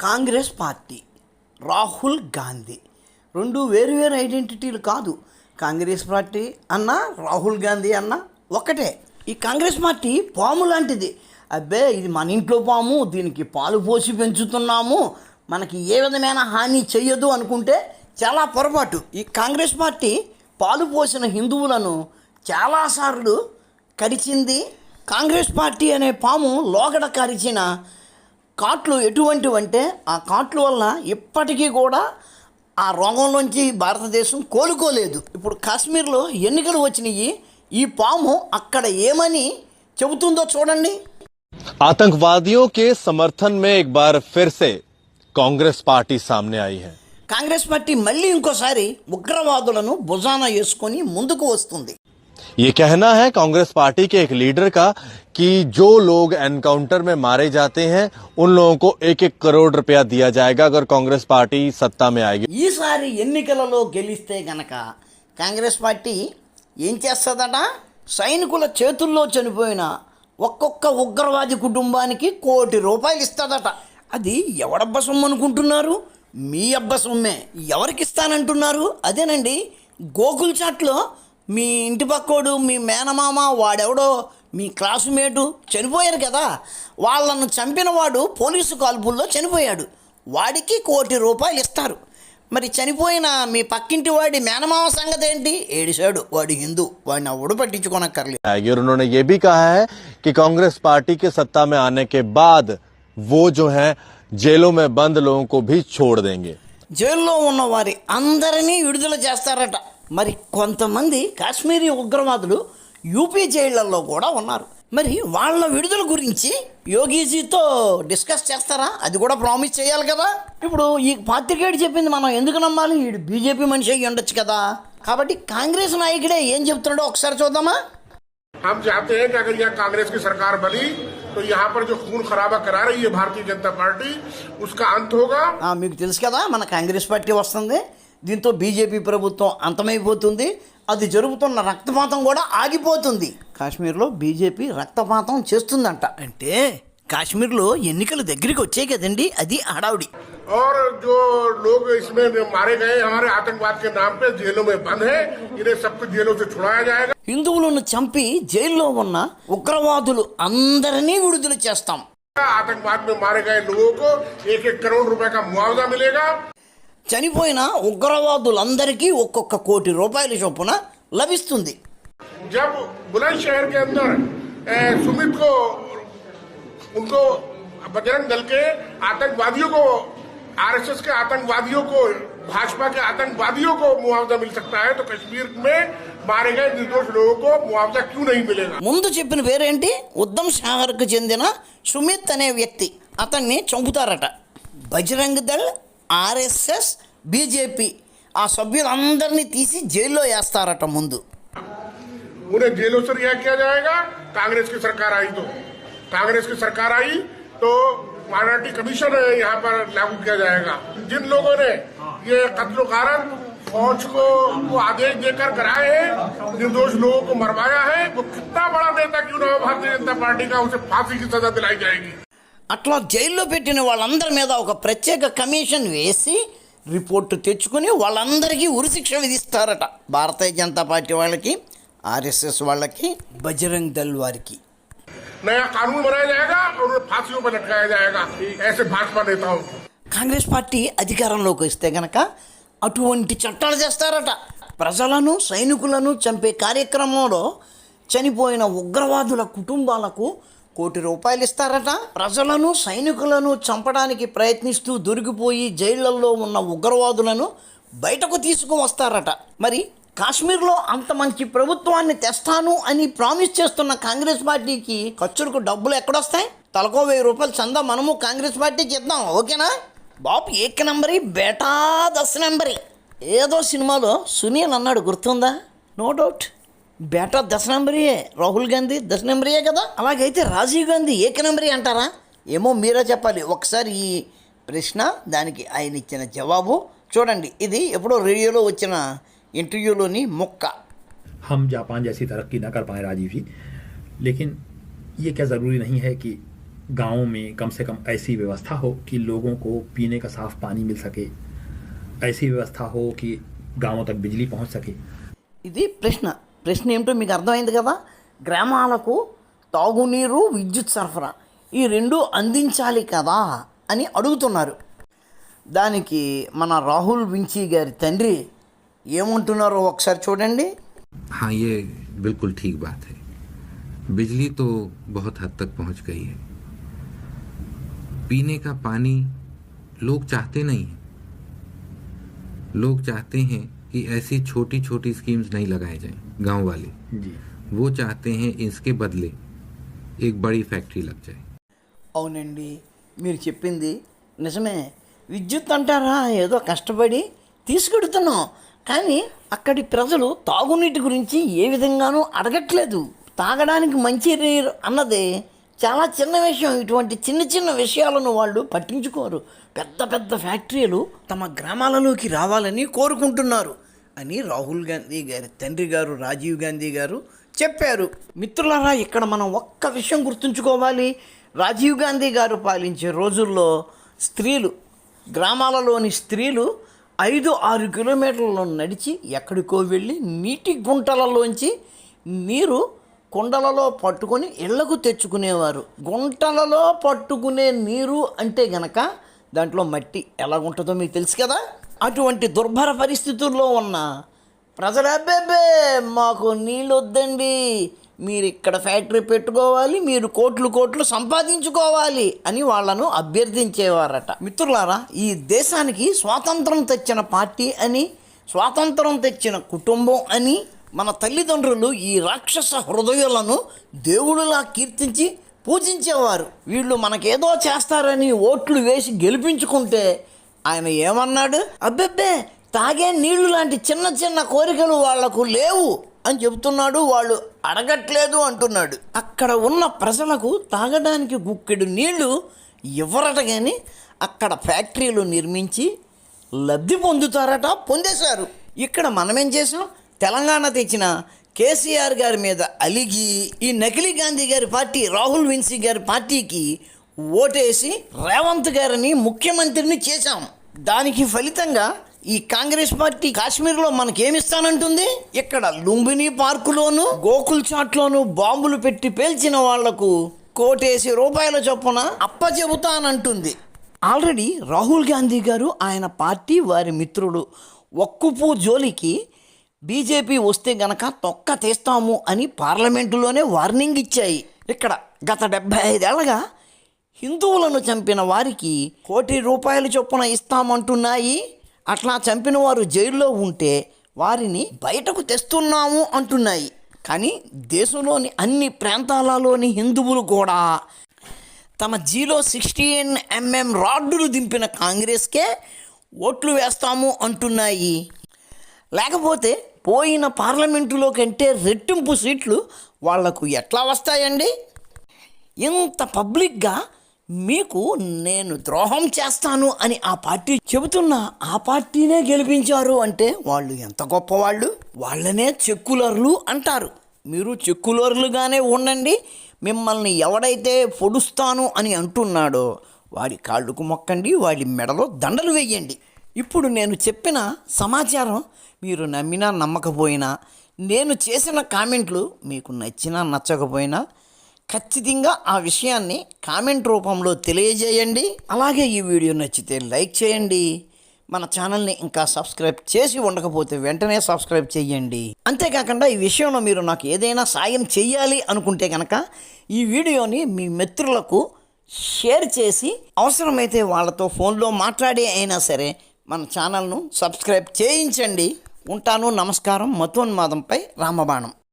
Congress party Rahul Gandhi. రెండు వేరు వేరు ఐడెంటిటీలు కాదు. కాంగ్రెస్ పార్టీ అన్న రాహుల్ గాంధీ అన్న ఒకటే. ఈ కాంగ్రెస్ పార్టీ పాము లాంటిది. అబ్బే ఇది మన ఇంట్లో పాము దీనికి పాలు పోసి పెంచుతున్నాము. మనకి ఏ విధమైన హాని చెయ్యదు అనుకుంటే చాలా పొరపాటు. ఈ కాంగ్రెస్ పార్టీ పాలు పోసిన హిందువులను చాలాసార్లు కరిచింది కాంగ్రెస్ పార్టీ అనే పాము లోగడ కరిచిన కాట్లు ఎటువంటివంటే ఆ కాట్లు వల్ల ఇప్పటికీ కూడా ఆ రోగంలోంచి భారతదేశం కోలుకోలేదు ఇప్పుడు కాశ్మీర్లో ఎన్నికలు వచ్చినాయి ఈ పాము అక్కడ ఏమని చెబుతుందో చూడండి आतंकवादियों के समर्थन में एक बार फिर से कांग्रेस पार्टी सामने आई है కాంగ్రెస్ పార్టీ మళ్ళీ ఇంకోసారి ఉగ్రవాదులను భుజాన వేసుకొని ముందుకు వస్తుంది ये कहना है कांग्रेस पार्टी के एक लीडर का कि जो लोग एनकाउंटर में मारे जाते हैं उन लोगों को एक एक करोड़ रुपया दिया जाएगा अगर कांग्रेस पार्टी सत्ता में आएगी ఈసారి ఎన్నికలలో గెలిస్తే గనక కాంగ్రెస్ పార్టీ ఏం చేస్తుందట సైనికుల చేతుల్లో చనిపోయిన ఒక్కొక్క ఉగ్రవాది కుటుంబానికి కోటి రూపాయలు ఇస్తుందట అది ఎవడబ్బ సొమ్ము అనుకుంటున్నారు మీ అబ్బ సొమ్మే ఎవరికి ఇస్తానంటున్నారు అదేనండి గోకుల్ చాట్లో మీ ఇంటి పక్కోడు మీ మేనమామ వాడెవడో మీ క్లాసుమేటు చనిపోయారు కదా వాళ్ళను చంపిన వాడు పోలీసు కాల్పుల్లో చనిపోయాడు వాడికి కోటి రూపాయలు ఇస్తారు మరి చనిపోయిన మీ పక్కింటి వాడి మేనమామ సంగతి ఏంటి ఏడిశాడు వాడు హిందూ వాడిని ఎవడు పట్టించుకోనక్కర్లేదు आएगी और उन्होंने ये भी कहा है कि कांग्रेस पार्टी के सत्ता में आने के बाद वो जो है जेलों में बंद लोगों को भी छोड़ देंगे జైల్లో ఉన్న వారి అందరినీ విడుదల చేస్తారట మరి కొంతమంది కాశ్మీరీ ఉగ్రవాదులు యూపీ జైళ్లలో కూడా ఉన్నారు మరి వాళ్ళ విడుదల గురించి యోగీజీతో డిస్కస్ చేస్తారా అది కూడా ప్రామిస్ చేయాలి కదా ఇప్పుడు ఈ పాత్రికేయుడు చెప్పింది మనం ఎందుకు నమ్మాలి వీడు బీజేపీ మనిషి అయ్యి ఉండొచ్చు కదా కాబట్టి కాంగ్రెస్ నాయకుడే ఏం చెప్తున్నాడో ఒకసారి చూద్దామా हम चाहते हैं कि अगर यहाँ कांग्रेस की सरकार बनी तो यहाँ पर जो खून खराबा करा रही है भारतीय जनता पार्टी उसका अंत होगा ఆ, మీకు తెలుసు కదా మన కాంగ్రెస్ పార్టీ వస్తుంది దీంతో బీజేపీ ప్రభుత్వం అంతమైపోతుంది అది జరుగుతున్న రక్తపాతం కూడా ఆగిపోతుంది కాశ్మీర్లో బీజేపీ రక్తపాతం చేస్తుందంట అంటే కాశ్మీర్లో ఎన్నికలు దగ్గరికి వచ్చాయి కదండి అది హడావుడి और जो लोग इसमें मारे गए हमारे आतंकवाद के नाम पे जेलों में बंद है इन्हें सबको जेलों से छुड़ाया जाएगा హిందువులను చంపి జైల్లో ఉన్న ఉగ్రవాదులు అందరినీ విడుదల చేస్తాం आतंकवाद में मारे गए लोगों को एक एक करोड़ रुपए का मुआवजा मिलेगा చనిపోయిన ఉగ్రవాదులందరికీ ఒక్కొక్క కోటి రూపాయల చొప్పున లభిస్తుంది जब बुलंदशहर के अंदर ए, सुमित को उनको बजरंग दल के आतंकवादियों को आरएसएस के आतंकवादियों को भाजपा के आतंकवादियों को मुआवजा मिल सकता है तो कश्मीर में मारे गए निर्दोष लोगों को मुआवजा क्यों नहीं मिलेगा ముందు చెప్పిన పేరేంటి ఉద్దమ్ షాహర్కు చెందిన సుమిత్ అనే వ్యక్తి అతన్ని చంపుతారట బజరంగ్ దళ్ ఆర్ఎస్ఎస్ బీజేపీ ఆ సభ్యులందరినీ తీసి జైల్లో వేస్తారట ముందు उन्हें जेलों से रिहा किया जाएगा कांग्रेस की सरकार आई तो कांग्रेस की सरकार आई तो माइनॉरिटी कमीशन यहाँ पर लागू किया जाएगा जिन लोगों ने ये कत्लो कारन फौज को, को आदेश देकर कराए हैं निर्दोष लोगों को मरवाया है वो कितना बड़ा नेता क्यों ना हो भारतीय जनता पार्टी का उसे फांसी की सजा दिलाई जाएगी అట్లా జైల్లో పెట్టిన వాళ్ళందరి మీద ఒక ప్రత్యేక కమిషన్ వేసి రిపోర్టు తెచ్చుకొని వాళ్ళందరికీ ఉరిశిక్ష విధిస్తారట. భారతీయ జనతా పార్టీ వాళ్ళకి ఆర్ఎస్ఎస్ వాళ్ళకి బజరంగ్ దళ్ వారికి. కాంగ్రెస్ పార్టీ అధికారంలోకి వస్తే గనక అటువంటి చట్టాలు చేస్తారట. ప్రజలను సైనికులను చంపే కార్యక్రమంలో చనిపోయిన ఉగ్రవాదుల కుటుంబాలకు కోటి రూపాయలు ఇస్తారట ప్రజలను సైనికులను చంపడానికి ప్రయత్నిస్తూ దొరికిపోయి జైళ్ళలో ఉన్న ఉగ్రవాదులను బయటకు తీసుకువస్తారట మరి కాశ్మీర్లో అంత మంచి ప్రభుత్వాన్ని తెస్తాను అని ప్రామిస్ చేస్తున్న కాంగ్రెస్ పార్టీకి ఖర్చులకు డబ్బులు ఎక్కడొస్తాయి? తలకో వెయ్యి రూపాయలు చందా మనము కాంగ్రెస్ పార్టీకి ఇద్దాం ఓకేనా? బాబు ఏక నంబరి బేటా దశ నంబరి. ఏదో సినిమాలో సునీల్ అన్నాడు గుర్తుందా? No doubt. బేటా దశ నంబరియే రాహుల్ గాంధీ దశ నంబరియే కదా అలాగైతే రాజీవ్ గాంధీ ఏక నంబరి అంటారా ఏమో మీరే చెప్పాలి ఒకసారి ఈ ప్రశ్న దానికి ఆయన ఇచ్చిన జవాబు చూడండి ఇది ఎప్పుడో రేడియోలో వచ్చిన ఇంటర్వ్యూలోని మొక్క हम जापान जैसी तरक्की न कर पाए राजीव जी लेकिन ये क्या ज़रूरी नहीं है कि गांवों में कम से कम ऐसी व्यवस्था हो कि लोगों को पीने का साफ पानी मिल सके ऐसी व्यवस्था हो कि गांवों तक बिजली पहुंच सके ఇది ప్రశ్న ప్రశ్న ఏమిటో మీకు అర్థమైంది కదా గ్రామాలకు తాగునీరు విద్యుత్ సరఫరా ఈ రెండు అందించాలి కదా అని అడుగుతున్నారు దానికి మన రాహుల్ వించీ గారి తండ్రి ఏమంటున్నారో ఒకసారి చూడండి हाँ ये बिल्कुल ठीक बात है बिजली तो बहुत हद तक पहुंच गई है पीने का पानी लोग चाहते नहीं हैं लोग चाहते हैं कि ऐसी छोटी छोटी स्कीम्स नहीं लगाए जाएं गांव वाले जी वो चाहते हैं इसके बदले एक बड़ी फैक्ट्री लग जाए అవునండి మీరు చెప్పింది నిజమే విద్యుత్ అంటారా ఏదో కష్టపడి తీసుకెడుతున్నాం కానీ అక్కడి ప్రజలు తాగునీటి గురించి ఏ విధంగానూ అడగట్లేదు తాగడానికి మంచి నీరు అన్నది చాలా చిన్న విషయం ఇటువంటి చిన్న చిన్న విషయాలను వాళ్ళు పట్టించుకోరు పెద్ద పెద్ద ఫ్యాక్టరీలు తమ గ్రామాలలోకి రావాలని కోరుకుంటున్నారు అని రాహుల్ గాంధీ గారి తండ్రి గారు రాజీవ్ గాంధీ గారు చెప్పారు. మిత్రులారా ఇక్కడ మనం ఒక్క విషయం గుర్తుంచుకోవాలి. రాజీవ్ గాంధీ గారు పాలించే రోజుల్లో స్త్రీలు గ్రామాలలోని స్త్రీలు ఐదు ఆరు కిలోమీటర్లు నడిచి ఎక్కడికో వెళ్ళి నీటి గుంటలలోంచి నీరు కుండలలో పట్టుకొని ఇళ్ళకు తెచ్చుకునేవారు. గుంటలలో పట్టుకునే నీరు అంటే గనక దాంట్లో మట్టి ఎలా ఉంటుందో మీకు తెలుసు కదా? అటువంటి దుర్భర పరిస్థితుల్లో ఉన్న ప్రజలు అబ్బేబ్బే మాకు నీళ్ళు వద్దండి మీరు ఇక్కడ ఫ్యాక్టరీ పెట్టుకోవాలి మీరు కోట్లు కోట్లు సంపాదించుకోవాలి అని వాళ్ళను అభ్యర్థించేవారట. మిత్రులారా ఈ దేశానికి స్వాతంత్రం తెచ్చిన పార్టీ అని స్వాతంత్రం తెచ్చిన కుటుంబం అని మన తల్లిదండ్రులు ఈ రాక్షస హృదయాలను దేవుడులా కీర్తించి పూజించేవారు. వీళ్ళు మనకేదో చేస్తారని ఓట్లు వేసి గెలిపించుకుంటే ఆయన ఏమన్నాడు? అబ్బెబ్బే తాగే నీళ్ళు లాంటి చిన్న చిన్న కోరికలు వాళ్ళకు లేవు అని చెబుతున్నాడు. వాళ్ళు అడగట్లేదు అంటున్నాడు. అక్కడ ఉన్న ప్రజలకు తాగడానికి గుక్కెడు నీళ్ళు ఇవ్వరట కానీ అక్కడ ఫ్యాక్టరీలు నిర్మించి లబ్ధి పొందుతారట పొందేశారు. ఇక్కడ మనమేం చేసాం తెలంగాణ తెచ్చిన కేసీఆర్ గారి మీద అలిగి ఈ నకిలీ గాంధీ గారి పార్టీ రాహుల్ విన్సీ గారి పార్టీకి ఓటేసి రేవంత్ గారిని ముఖ్యమంత్రిని చేశాం. దానికి ఫలితంగా ఈ కాంగ్రెస్ పార్టీ కాశ్మీర్లో మనకేమిస్తానంటుంది? ఇక్కడ లుంబిని పార్కులోను గోకుల్ చాట్లోను బాంబులు పెట్టి పేల్చిన వాళ్ళకు కోటేసి రూపాయల చొప్పున అప్ప చెబుతానంటుంది ఆల్రెడీ రాహుల్ గాంధీ గారు ఆయన పార్టీ వారి మిత్రుడు ఒక్కుపు జోలికి బీజేపీ వస్తే గనక తొక్క తీస్తాము అని పార్లమెంటులోనే వార్నింగ్ ఇచ్చాయి. ఇక్కడ గత డెబ్బై ఐదేళ్ళగా హిందువులను చంపిన వారికి కోటి రూపాయలు చొప్పున ఇస్తామంటున్నాయి. అట్లా చంపిన వారు జైల్లో ఉంటే వారిని బయటకు తెస్తున్నాము అంటున్నాయి. కానీ దేశంలోని అన్ని ప్రాంతాలలోని హిందువులు కూడా తమ జీలో సిక్స్టీన్ ఎంఎం రాడ్డులు దింపిన కాంగ్రెస్కే ఓట్లు వేస్తాము అంటున్నాయి. లేకపోతే పోయిన పార్లమెంటులో కంటే రెట్టింపు సీట్లు వాళ్ళకు ఎట్లా వస్తాయండి? ఇంత పబ్లిక్గా మీకు నేను ద్రోహం చేస్తాను అని ఆ పార్టీ చెబుతున్నా ఆ పార్టీనే గెలిపించారు అంటే వాళ్ళు ఎంత గొప్పవాళ్ళు? వాళ్ళనే చెక్కులర్లు అంటారు. మీరు చెక్కులర్లుగానే ఉండండి. మిమ్మల్ని ఎవడైతే పొడుస్తాను అని అంటున్నాడో వాడి కాళ్ళకు మొక్కండి వాడి మెడలో దండలు వేయండి. ఇప్పుడు నేను చెప్పిన సమాచారం మీరు నమ్మినా నమ్మకపోయినా నేను చేసిన కామెంట్లు మీకు నచ్చినా నచ్చకపోయినా ఖచ్చితంగా ఆ విషయాన్ని కామెంట్ రూపంలో తెలియజేయండి. అలాగే ఈ వీడియో నచ్చితే లైక్ చేయండి. మన ఛానల్ని ఇంకా సబ్స్క్రైబ్ చేసి ఉండకపోతే వెంటనే సబ్స్క్రైబ్ చేయండి. అంతేకాకుండా ఈ విషయంలో మీరు నాకు ఏదైనా సాయం చేయాలి అనుకుంటే కనుక ఈ వీడియోని మీ మిత్రులకు షేర్ చేసి అవసరమైతే వాళ్ళతో ఫోన్లో మాట్లాడి అయినా సరే మన ఛానల్ను సబ్స్క్రైబ్ చేయించండి. ఉంటాను. నమస్కారం. మతోన్మాదంపై రామబాణం.